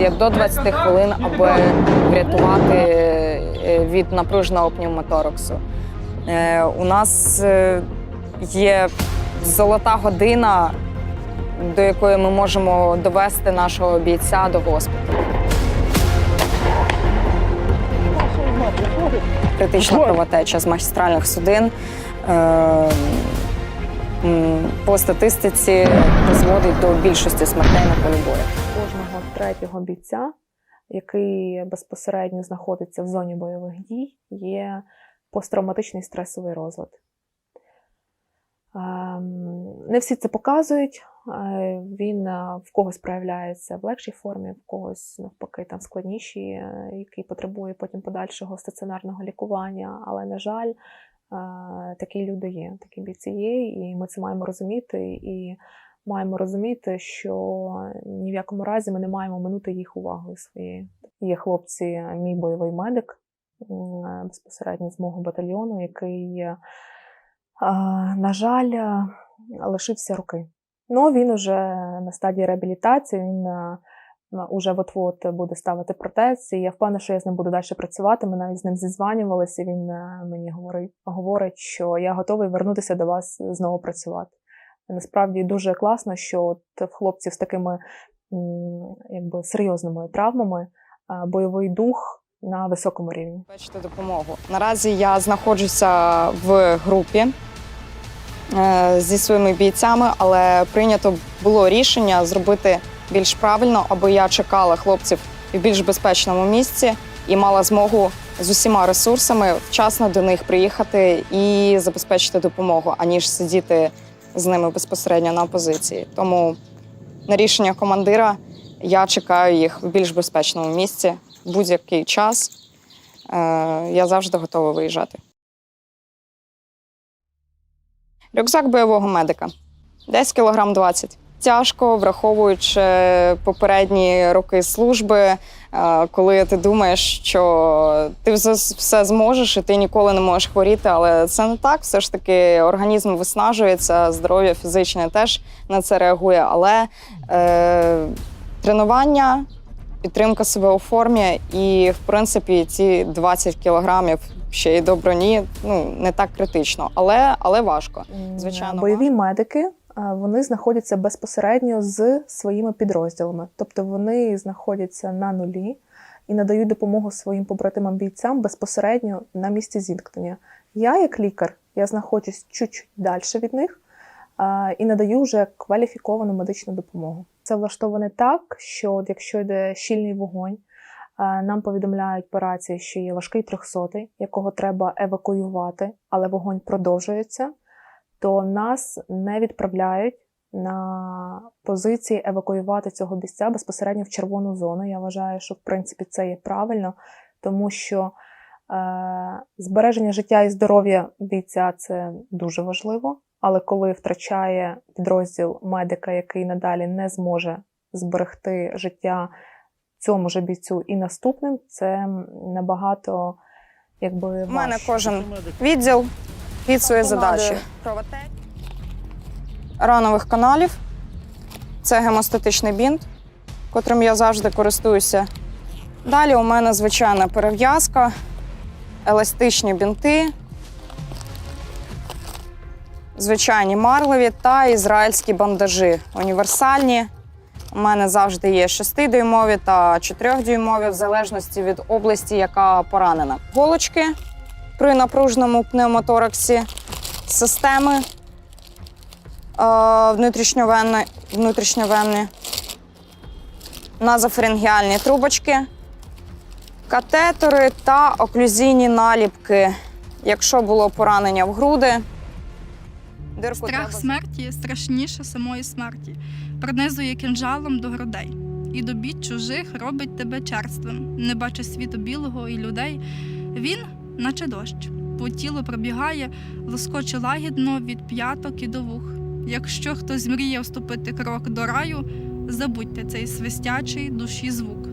є до 20 хвилин, аби врятувати е, від напруженого пневмотораксу. Е, У нас е, є золота година, до якої ми можемо довести нашого бійця до госпіталю. Критична кровотеча з магістральних судин. По статистиці призводить до більшості смертей на полі бою. Третього бійця, який безпосередньо знаходиться в зоні бойових дій, є посттравматичний стресовий розлад. Ем, Не всі це показують. Е, Він е, в когось проявляється в легшій формі, в когось навпаки там складніші, е, який потребує потім подальшого стаціонарного лікування. Але, на жаль, такі люди є, такі бійці є, і ми це маємо розуміти. І маємо розуміти, що ні в якому разі ми не маємо минути їх увагою своєю. Є хлопці, мій бойовий медик безпосередньо з мого батальйону, який, на жаль, лишився руки. Ну, він уже на стадії реабілітації, він уже от-от буде ставити протез. І я впевнена, що я з ним буду далі працювати. Ми навіть з ним зізванювалися, він е, мені говорить, говорить, що я готовий вернутися до вас знову працювати. Насправді дуже класно, що от в хлопців з такими якби серйозними травмами бойовий дух на високому рівні. Бачите допомогу. Наразі я знаходжуся в групі е, зі своїми бійцями, але прийнято було рішення зробити більш правильно, аби я чекала хлопців в більш безпечному місці і мала змогу з усіма ресурсами вчасно до них приїхати і забезпечити допомогу, аніж сидіти з ними безпосередньо на позиції. Тому на рішення командира я чекаю їх в більш безпечному місці будь-який час. Е, я завжди готова виїжджати. Рюкзак бойового медика. Десь кілограм 20. Тяжко, враховуючи попередні роки служби, е, коли ти думаєш, що ти все, зможеш і ти ніколи не можеш хворіти, але це не так. Все ж таки організм виснажується, здоров'я фізичне теж на це реагує. Але е, тренування, підтримка себе у формі, і в принципі ці 20 кілограмів ще й до броні ну не так критично, але, але важко. Звичайно, бойові медики вони знаходяться безпосередньо з своїми підрозділами, тобто вони знаходяться на нулі і надають допомогу своїм побратимам бійцям безпосередньо на місці зіткнення. Я, як лікар, я знаходжусь чуть-чуть далі від них і надаю вже кваліфіковану медичну допомогу. Це влаштоване так, що от якщо йде щільний вогонь, нам повідомляють по рації, що є важкий трьохсотий, якого треба евакуювати, але вогонь продовжується, то нас не відправляють на позиції евакуювати цього бійця безпосередньо в червону зону. Я вважаю, що в принципі це є правильно, тому що е, збереження життя і здоров'я бійця це дуже важливо. Але коли втрачає підрозділ медика, який надалі не зможе зберегти життя цьому же бійцю і наступним, це набагато якби У мене важче. кожен відділ під свої задачі. Ранових каналів. Це гемостатичний бінт, котрим я завжди користуюся. Далі у мене звичайна перев'язка, еластичні бінти, звичайні марлеві та ізраїльські бандажі. Універсальні. У мене завжди є 6-дюймові та 4-дюймові, в залежності від області, яка поранена. Голочки при напруженому пневмотораксі, системи е, внутрішньовенні, внутрішньовенні, назофарингіальні трубочки, катетери та оклюзійні наліпки. Якщо було поранення в груди, дирку Страх треба смерті страшніше самої смерті, пронизує кинжалом до грудей. І до бід чужих робить тебе черствим, не бачиш світу білого і людей. Він, наче дощ, по тілу пробігає, лоскоче лагідно від п'яток і до вух. Якщо хтось мріє вступити крок до раю, забудьте цей свистячий душі звук.